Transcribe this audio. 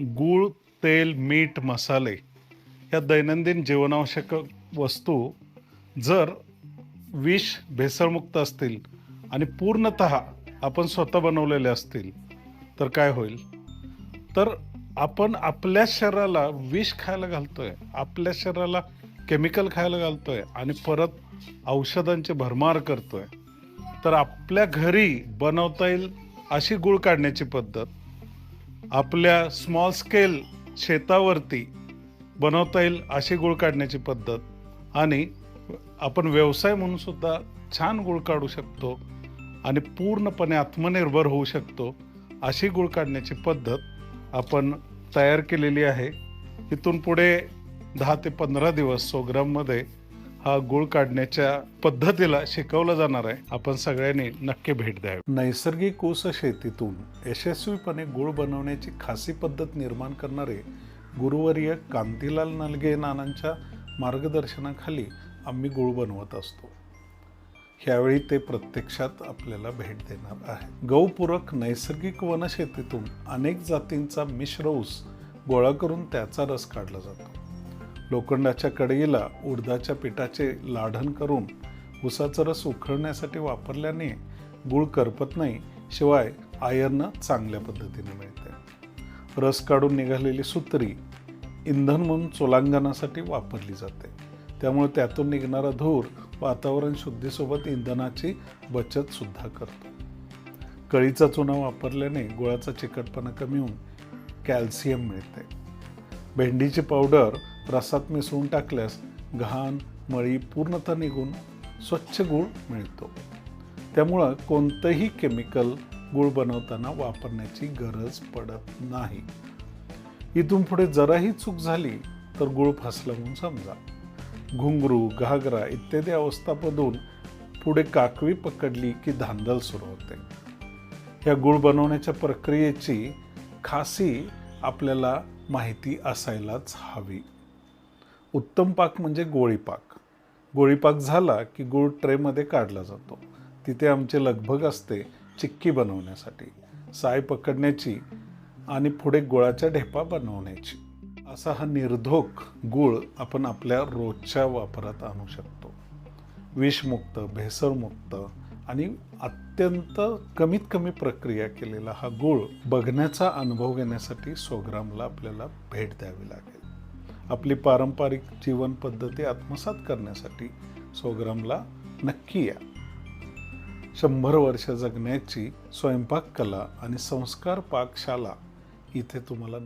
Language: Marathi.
गूळ तेल मीठ मसाले या दैनंदिन जीवनावश्यक वस्तू जर विष भेसळमुक्त असतील आणि पूर्णत आपण स्वतः बनवलेले असतील तर काय होईल? तर आपण आपल्या शरीराला विष खायला घालतोय आपल्या शरीराला केमिकल खायला घालतोय आणि परत औषधांची भरमार करतोय तर आपल्या घरी बनवता येईल अशी गुळ काढण्याची पद्धत आपल्या स्मॉल स्केल शेतावरती बनवता येईल अशी गुळ काढण्याची पद्धत. आणि आपण व्यवसाय म्हणून सुद्धा छान गुळ काढू शकतो आणि पूर्णपणे आत्मनिर्भर होऊ शकतो अशी गुळ काढण्याची पद्धत आपण तयार केलेली आहे. इथून पुढे दहा ते पंधरा दिवस सोग्राममध्ये हा गुळ काढण्याच्या पद्धतीला शिकवलं जाणार आहे. आपण सगळ्यांनी नक्की भेट द्यावी. नैसर्गिक ऊस शेतीतून यशस्वीपणे गुळ बनवण्याची खासी पद्धत निर्माण करणारे गुरुवर्य कांतीलाल नलगे नानांच्या मार्गदर्शनाखाली आम्ही गुळ बनवत असतो. ह्यावेळी ते प्रत्यक्षात आपल्याला भेट देणार आहे गौपूरक नैसर्गिक वनशेतीतून अनेक जातींचा मिश्र ऊस गोळा करून त्याचा रस काढला जातो. लोखंडाच्या कढईला उडदाच्या पिठाचे लाढण करून उसाचा रस उखळण्यासाठी वापरल्याने गुळ करपत नाही शिवाय आयर्न चांगल्या पद्धतीने मिळते. रस काढून निघालेली सुत्री इंधन म्हणून चोलांगणासाठी वापरली जाते. त्यामुळे त्यातून निघणारा धूर वातावरण शुद्धीसोबत इंधनाची बचतसुद्धा करतो. कळीचा चुना वापरल्याने गुळाचा चिकटपणा कमी होऊन कॅल्शियम मिळते. भेंडीची पावडर रसात मिसळून टाकल्यास घाण मळी पूर्णतः निघून स्वच्छ गूळ मिळतो. त्यामुळं कोणतंही केमिकल गूळ बनवताना वापरण्याची गरज पडत नाही. इथून पुढे जराही चूक झाली तर गूळ फसलवून म्हणून समजा. घुंगरू घागरा इत्यादी अवस्थापधून पुढे काकवी पकडली की धांदल सुरू होते. या गुळ बनवण्याच्या प्रक्रियेची खासी आपल्याला माहिती असायलाच हवी. उत्तम पाक म्हणजे गोळीपाक गोळीपाक झाला की गूळ ट्रेमध्ये काढला जातो. तिथे आमचे लगभग असते चिक्की बनवण्यासाठी. साय पकडण्याची आणि पुढे गुळाच्या ढेपा बनवण्याची. असा हा निर्धोक गूळ आपण आपल्या रोजच्या वापरात आणू शकतो. विषमुक्त भेसळमुक्त आणि अत्यंत कमीत कमी प्रक्रिया केलेला हा गूळ बघण्याचा अनुभव घेण्यासाठी सोग्रामला आपल्याला भेट द्यावी लागेल. आपली पारंपरिक जीवन पद्धती आत्मसात करण्यासाठी सोग्रामला नक्की या. शंभर वर्ष जगण्याची स्वयंपाक कला आणि संस्कार पाकशाला इथे तुम्हाला